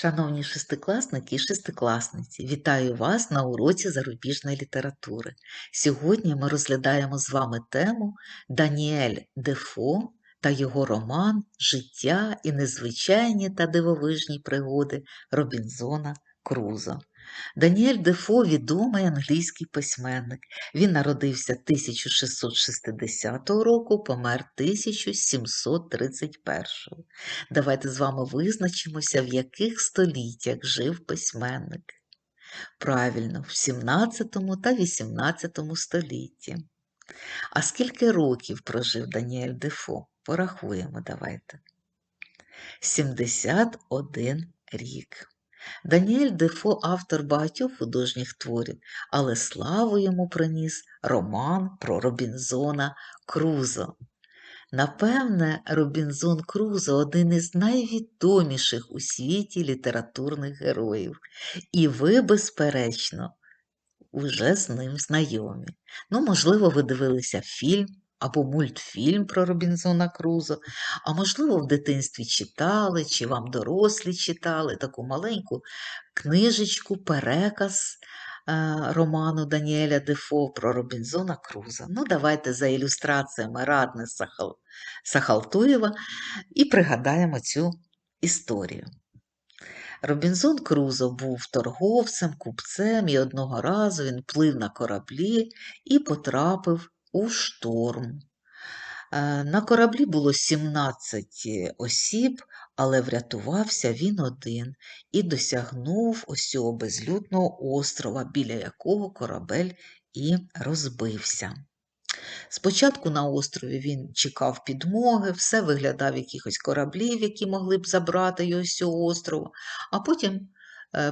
Шановні шестикласники і шестикласниці, вітаю вас на уроці зарубіжної літератури. Сьогодні ми розглядаємо з вами тему Даніель Дефо та його роман Життя і незвичайні та дивовижні пригоди Робінзона Крузо. Даніель Дефо відомий англійський письменник. Він народився 1660 року, помер 1731. Давайте з вами визначимося, в яких століттях жив письменник. Правильно, в 17 та 18 столітті. А скільки років прожив Даніель Дефо? Порахуємо, давайте. 71 рік. Даніель Дефо автор багатьох художніх творів, але славу йому приніс роман про Робінзона Крузо. Напевне, Робінзон Крузо один із найвідоміших у світі літературних героїв, і ви, безперечно, уже з ним знайомі. Ну, можливо, ви дивилися фільм або мультфільм про Робінзона Крузо, а можливо, в дитинстві читали, чи вам дорослі читали таку маленьку книжечку, переказ е, роману Даніеля Дефо про Робінзона Круза. Ну, давайте за ілюстраціями Радни Сахал... Сахалтуєва і пригадаємо цю історію. Робінзон Крузо був торговцем, купцем, і одного разу він плив на кораблі і потрапив у шторм. Е, На кораблі було 17 осіб, але врятувався він один і досягнув ось безлюдного острова, біля якого корабель і розбився. Спочатку на острові він чекав підмоги, все виглядав якихось кораблів, які могли б забрати його з цього острова, а потім е,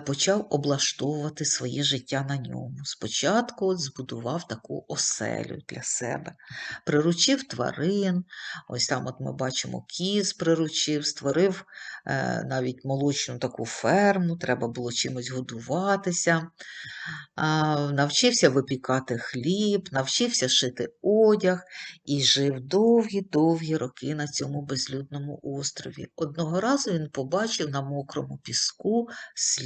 почав облаштовувати своє життя на ньому. Спочатку от збудував таку оселю для себе, приручив тварин, ось там от ми бачимо кіз приручив, створив е, навіть молочну таку ферму, треба було чимось годуватися, навчився випікати хліб, навчився шити одяг і жив довгі-довгі роки на цьому безлюдному острові. Одного разу він побачив на мокрому піску слід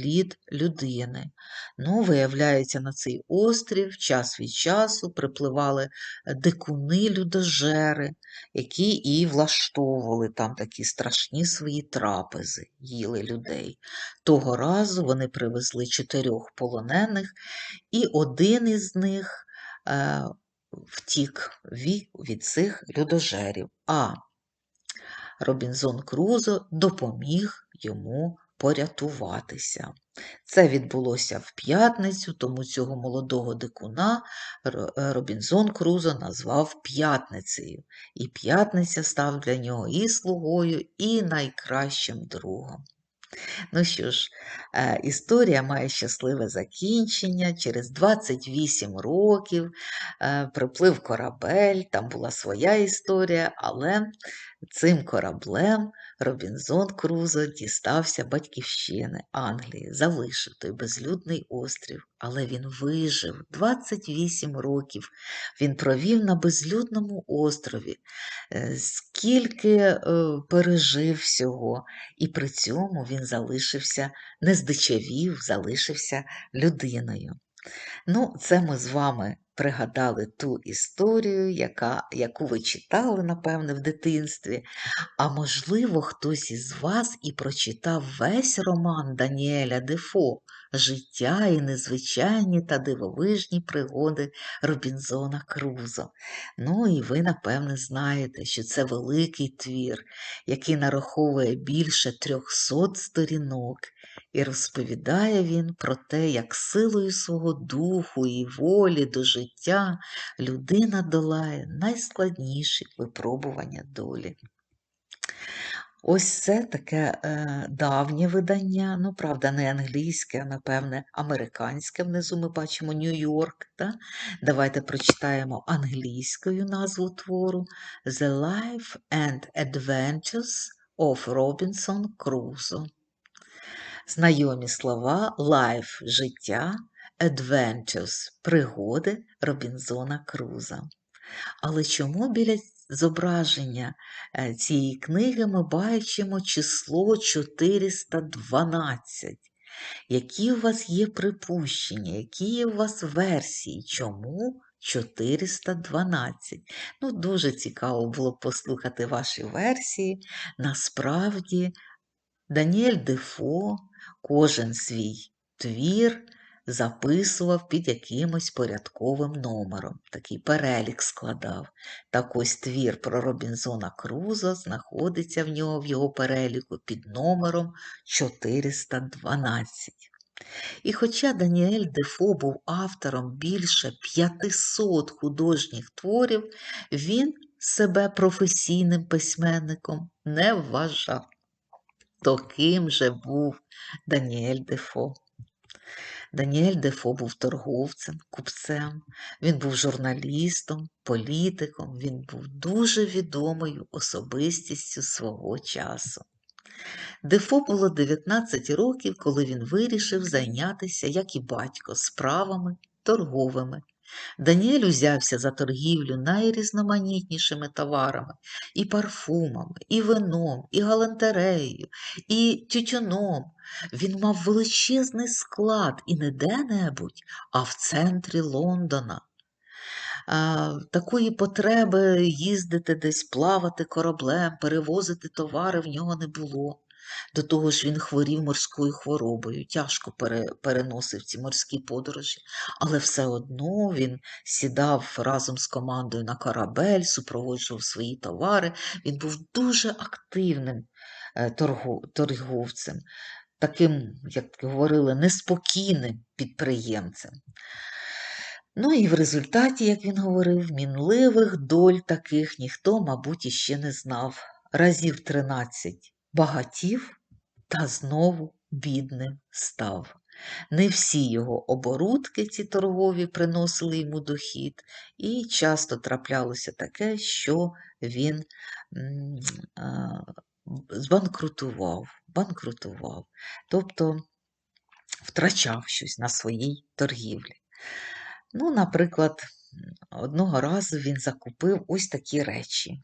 людини. Ну, виявляється, на цей острів час від часу припливали дикуни-людожери, які і влаштовували там такі страшні свої трапези, їли людей. Того разу вони привезли чотирьох полонених, і один із них е, втік від цих людожерів. А Робінзон Крузо допоміг йому порятуватися. Це відбулося в п'ятницю, тому цього молодого дикуна е, Робінзон Крузо назвав п'ятницею. І п'ятниця став для нього і слугою, і найкращим другом. Ну що ж, е, історія має щасливе закінчення. Через 28 років е, приплив корабель, там була своя історія, але цим кораблем Робінзон Крузо дістався батьківщини Англії, залишив той безлюдний острів, але він вижив 28 років. Він провів на безлюдному острові, е, скільки е, пережив всього, і при цьому він залишився, не здичавів, залишився людиною. Ну, це ми з вами пригадали ту історію, яка, яку ви читали, напевне, в дитинстві. А можливо, хтось із вас і прочитав весь роман Даніеля Дефо Життя і незвичайні та дивовижні пригоди Робінзона Крузо. Ну і ви, напевне, знаєте, що це великий твір, який нараховує більше трьохсот сторінок, і розповідає він про те, як силою свого духу і волі до життя людина долає найскладніші випробування долі. Ось це таке е, давнє видання, ну, правда, не англійське, а напевне, американське. Внизу ми бачимо Нью-Йорк. Да? Давайте прочитаємо англійською назву твору The Life and Adventures of Robinson Crusoe. Знайомі слова Life – життя, Adventures – пригоди Робінзона Круза. Але чому біля зображення е, цієї книги ми бачимо число 412. Які у вас є припущення, які є у вас версії? Чому 412? Ну, дуже цікаво було послухати ваші версії. Насправді, Даніель Дефо кожен свій твір записував під якимось порядковим номером, такий перелік складав. Так ось твір про Робінзона Крузо знаходиться в нього в його переліку під номером 412. І хоча Даніель Дефо був автором більше 500 художніх творів, він себе професійним письменником не вважав. То ким же був Даніель Дефо? Даніель Дефо був торговцем, купцем, він був журналістом, політиком, він був дуже відомою особистістю свого часу. Дефо було 19 років, коли він вирішив зайнятися, як і батько, справами торговими. Даніель узявся за торгівлю найрізноманітнішими товарами і парфумами, і вином, і галантереєю, і тютюном. Він мав величезний склад і не де-небудь, а в центрі Лондона. Такої потреби їздити десь, плавати кораблем, перевозити товари в нього не було. До того ж він хворів морською хворобою, тяжко переносив ці морські подорожі, але все одно він сідав разом з командою на корабель, супроводжував свої товари. Він був дуже активним е, торговцем, таким, як говорили, неспокійним підприємцем. Ну і в результаті, як він говорив, мінливих доль таких ніхто, мабуть, іще не знав. Разів тринадцять багатів та знову бідним став. Не всі його оборудки, ці торгові, приносили йому дохід, і часто траплялося таке, що він збанкрутував, банкрутував, тобто втрачав щось на своїй торгівлі. Ну, наприклад, одного разу він закупив ось такі речі.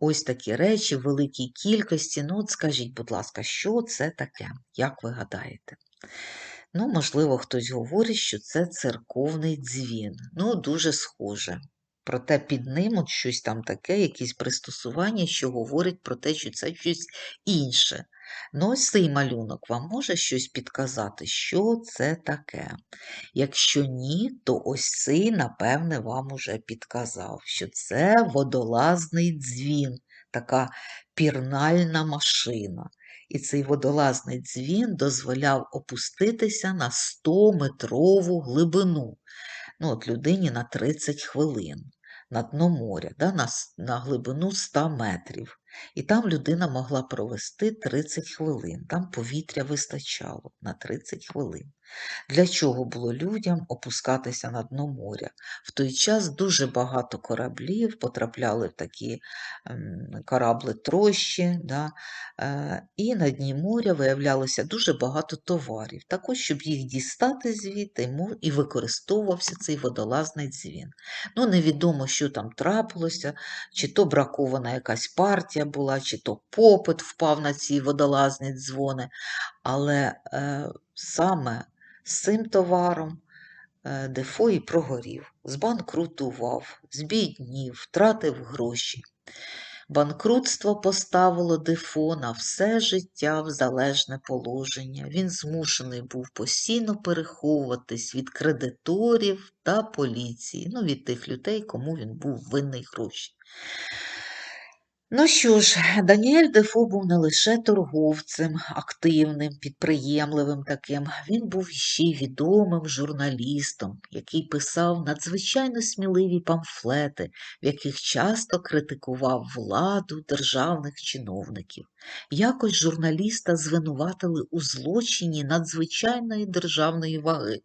Ось такі речі в великій кількості. Ну, от скажіть, будь ласка, що це таке? Як ви гадаєте? Ну, можливо, хтось говорить, що це церковний дзвін. Ну, дуже схоже. Проте під ним от щось там таке, якісь пристосування, що говорить про те, що це щось інше. Ну, ось цей малюнок вам може щось підказати, що це таке. Якщо ні, то ось цей, напевне, вам уже підказав, що це водолазний дзвін, така пірнальна машина. І цей водолазний дзвін дозволяв опуститися на 100-метрову глибину. Ну, от людині на 30 хвилин на дно моря, да, на, на глибину 100 метрів. І там людина могла провести 30 хвилин. Там повітря вистачало на 30 хвилин. Для чого було людям опускатися на дно моря? В той час дуже багато кораблів потрапляли в такі ем, корабли трощі, да, е, і на дні моря виявлялося дуже багато товарів. Також, щоб їх дістати звідти, і використовувався цей водолазний дзвін. Ну, Невідомо, що там трапилося, чи то бракована якась партія була, чи то попит впав на ці водолазні дзвони. Але е, саме з цим товаром е, Дефо і прогорів, збанкрутував, збіднів, втратив гроші. Банкрутство поставило Дефо на все життя в залежне положення. Він змушений був постійно переховуватись від кредиторів та поліції, ну, від тих людей, кому він був винний гроші. Ну що ж, Даніель Дефо був не лише торговцем, активним, підприємливим таким, він був ще й відомим журналістом, який писав надзвичайно сміливі памфлети, в яких часто критикував владу державних чиновників. Якось журналіста звинуватили у злочині надзвичайної державної ваги.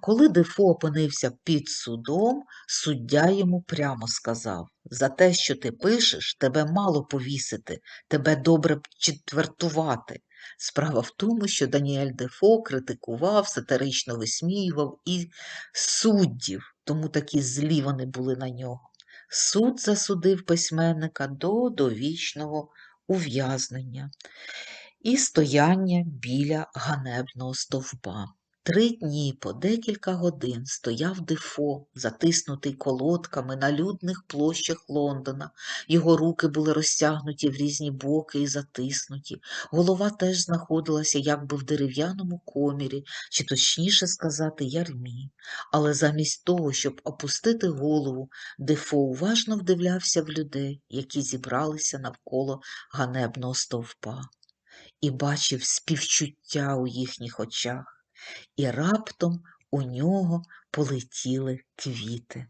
Коли Дефо опинився під судом, суддя йому прямо сказав за те, що ти пишеш, тебе мало повісити, тебе добре четвертувати. Справа в тому, що Даніель Дефо критикував, сатирично висміював і суддів, тому такі злі вони були на нього. Суд засудив письменника до довічного ув'язнення і стояння біля ганебного стовпа. Три дні по декілька годин стояв Дефо, затиснутий колодками на людних площах Лондона. Його руки були розтягнуті в різні боки і затиснуті. Голова теж знаходилася якби в дерев'яному комірі, чи точніше сказати, ярмі. Але замість того, щоб опустити голову, Дефо уважно вдивлявся в людей, які зібралися навколо ганебного стовпа, і бачив співчуття у їхніх очах і раптом у нього полетіли квіти.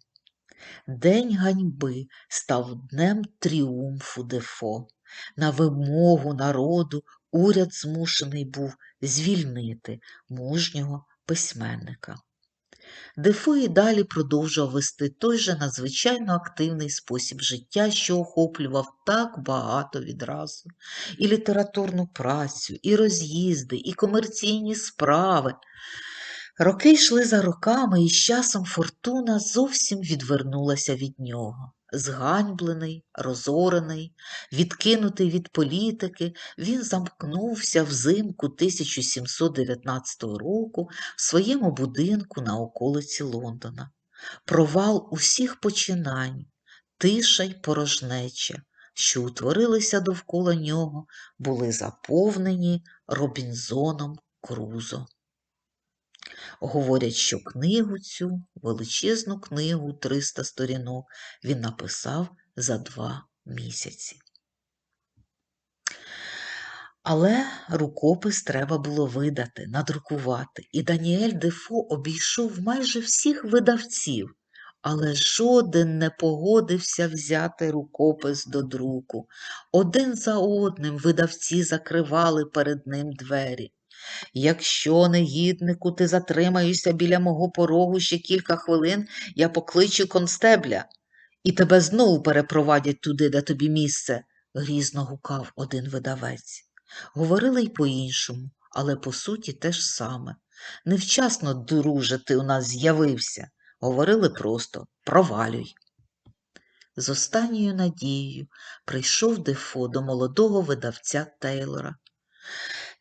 День ганьби став днем тріумфу Дефо. На вимогу народу уряд змушений був звільнити мужнього письменника. Дефо і далі продовжував вести той же надзвичайно активний спосіб життя, що охоплював так багато відразу, і літературну працю, і роз'їзди, і комерційні справи. Роки йшли за роками, і з часом фортуна зовсім відвернулася від нього. Зганьблений, розорений, відкинутий від політики, він замкнувся взимку 1719 року в своєму будинку на околиці Лондона. Провал усіх починань, тиша й порожнеча, що утворилися довкола нього, були заповнені Робінзоном Крузо. Говорять, що книгу цю, величезну книгу 300 сторінок, він написав за два місяці. Але рукопис треба було видати, надрукувати, і Даніель Дефо обійшов майже всіх видавців, але жоден не погодився взяти рукопис до друку. Один за одним видавці закривали перед ним двері. Якщо, негіднику, ти затримаєшся біля мого порогу ще кілька хвилин, я покличу констебля, і тебе знову перепровадять туди, де тобі місце, грізно гукав один видавець. Говорили й по-іншому, але по суті те ж саме. Невчасно, друже, ти у нас з'явився. Говорили просто провалюй. З останньою надією прийшов Дефо до молодого видавця Тейлора.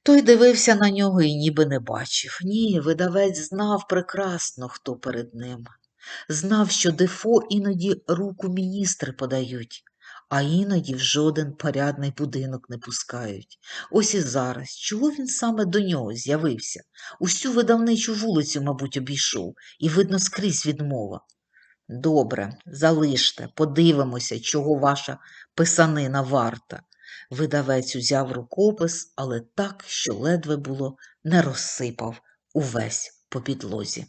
Той дивився на нього і ніби не бачив. Ні, видавець знав прекрасно, хто перед ним. Знав, що Дефо іноді руку міністри подають, а іноді в жоден порядний будинок не пускають. Ось і зараз, чого він саме до нього з'явився? Усю видавничу вулицю, мабуть, обійшов, і, видно, скрізь відмова. Добре, залиште, подивимося, чого ваша писанина варта. Видавець узяв рукопис, але так, що ледве було не розсипав увесь по підлозі.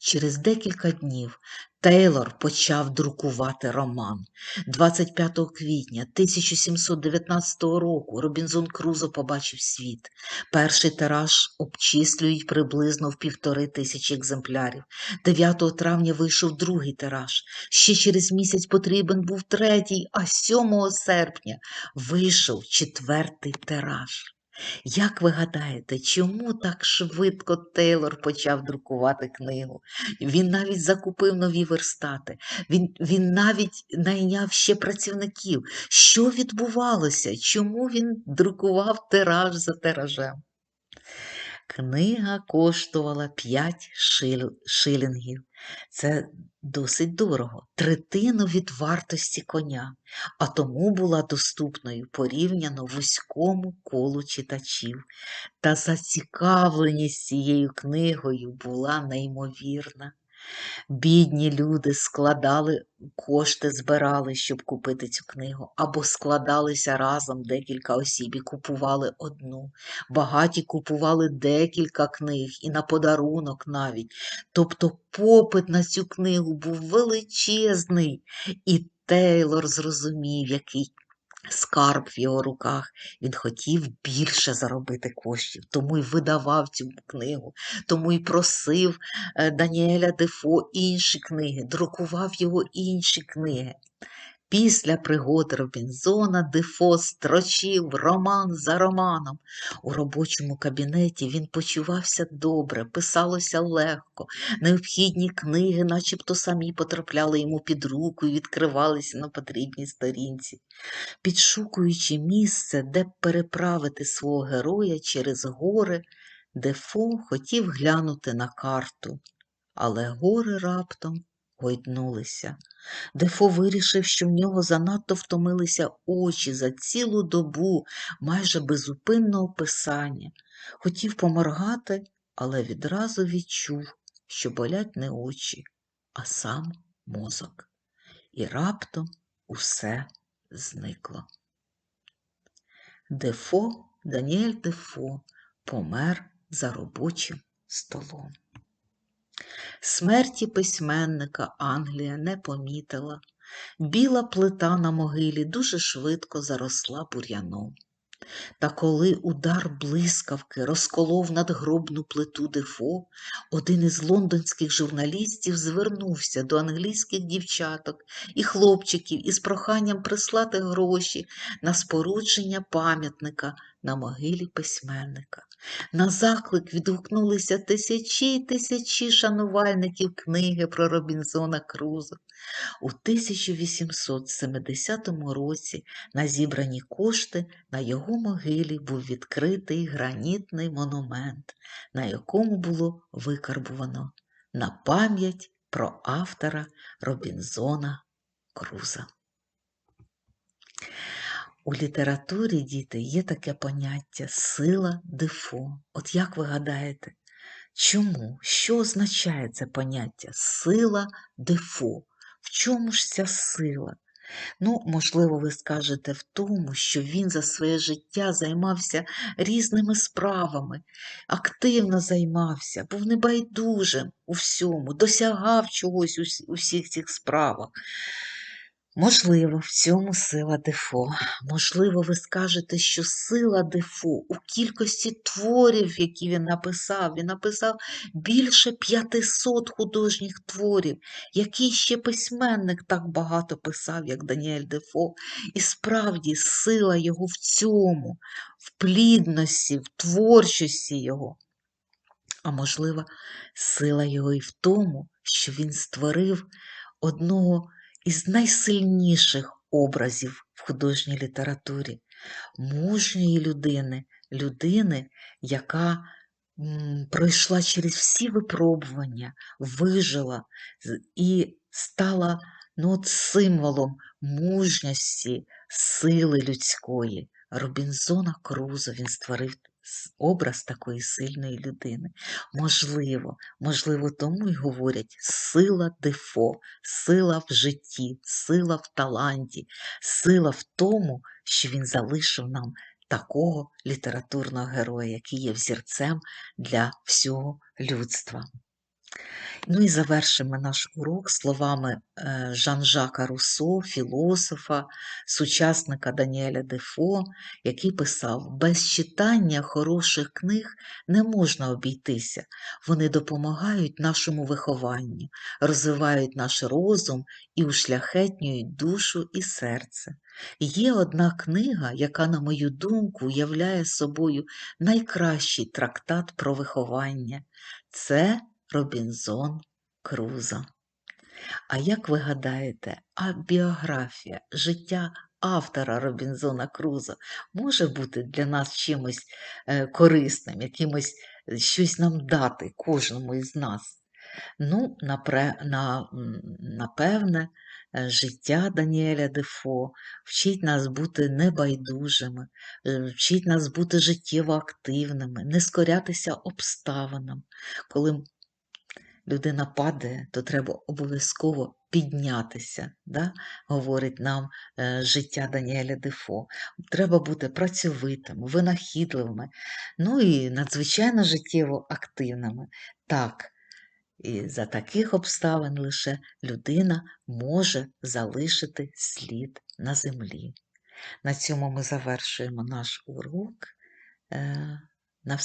Через декілька днів Тейлор почав друкувати роман. 25 квітня 1719 року Робінзон Крузо побачив світ. Перший тираж обчислюють приблизно в півтори тисячі екземплярів. 9 травня вийшов другий тираж. Ще через місяць потрібен був третій, а 7 серпня вийшов четвертий тираж. Як ви гадаєте, чому так швидко Тейлор почав друкувати книгу? Він навіть закупив нові верстати, він, він навіть найняв ще працівників. Що відбувалося? Чому він друкував тираж за тиражем? Книга коштувала 5 шил... шилінгів. Це досить дорого, третину від вартості коня, а тому була доступною порівняно вузькому колу читачів. Та зацікавленість цією книгою була неймовірна. Бідні люди складали кошти, збирали, щоб купити цю книгу, або складалися разом декілька осіб і купували одну. Багаті купували декілька книг і на подарунок навіть. Тобто попит на цю книгу був величезний, і Тейлор зрозумів, який скарб в його руках. Він хотів більше заробити коштів, тому й видавав цю книгу, тому й просив е, Даніеля Дефо інші книги, друкував його інші книги. Після пригод Робінзона Дефо строчив роман за романом. У робочому кабінеті він почувався добре, писалося легко, необхідні книги, начебто самі потрапляли йому під руку і відкривалися на потрібній сторінці. Підшукуючи місце, де б переправити свого героя через гори, Дефо хотів глянути на карту, але гори раптом гойднулися. Дефо вирішив, що в нього занадто втомилися очі за цілу добу майже безупинного писання. Хотів поморгати, але відразу відчув, що болять не очі, а сам мозок. І раптом усе зникло. Дефо, Даніель Дефо помер за робочим столом. Смерті письменника Англія не помітила. Біла плита на могилі дуже швидко заросла бур'яном. Та коли удар блискавки розколов надгробну плиту Дефо, один із лондонських журналістів звернувся до англійських дівчаток і хлопчиків із проханням прислати гроші на спорудження пам'ятника на могилі письменника. На заклик відгукнулися тисячі й тисячі шанувальників книги про Робінзона Крузо. У 1870 році на зібрані кошти на його могилі був відкритий гранітний монумент, на якому було викарбувано на пам'ять про автора Робінзона Круза. У літературі, діти, є таке поняття сила дефо. От як ви гадаєте, чому? Що означає це поняття сила дефо? В чому ж ця сила? Ну, можливо, ви скажете в тому, що він за своє життя займався різними справами, активно займався, був небайдужим у всьому, досягав чогось у всіх цих справах. Можливо, в цьому сила дефо. Можливо, ви скажете, що сила дефо у кількості творів, які він написав, він написав більше 500 художніх творів, який ще письменник так багато писав, як Даніель Дефо. І справді сила його в цьому, в плідності, в творчості його. А можливо, сила його і в тому, що він створив одного із найсильніших образів в художній літературі, мужньої людини, людини, яка м, пройшла через всі випробування, вижила і стала ну, от символом мужності, сили людської. Робінзона Крузо він створив образ такої сильної людини. Можливо, можливо, тому й говорять сила дефо, сила в житті, сила в таланті, сила в тому, що він залишив нам такого літературного героя, який є взірцем для всього людства. Ну і завершимо наш урок словами е, Жан-Жака Руссо, філософа, сучасника Даніеля Дефо, який писав: без читання хороших книг не можна обійтися, вони допомагають нашому вихованню, розвивають наш розум і ушляхетнюють душу і серце. Є одна книга, яка, на мою думку, являє собою найкращий трактат про виховання. Це Робінзон Крузо. А як ви гадаєте, а біографія, життя автора Робінзона Крузо може бути для нас чимось е, корисним, якимось е, щось нам дати кожному із нас? Ну, напевне, е, життя Даніеля Дефо вчить нас бути небайдужими, вчить нас бути життєво активними, не скорятися обставинам. Коли людина падає, то треба обов'язково піднятися, да? говорить нам е, життя Даніеля Дефо. Треба бути працьовитими, винахідливими, ну і надзвичайно життєво активними. Так, і за таких обставин лише людина може залишити слід на землі. На цьому ми завершуємо наш урок. Е, на все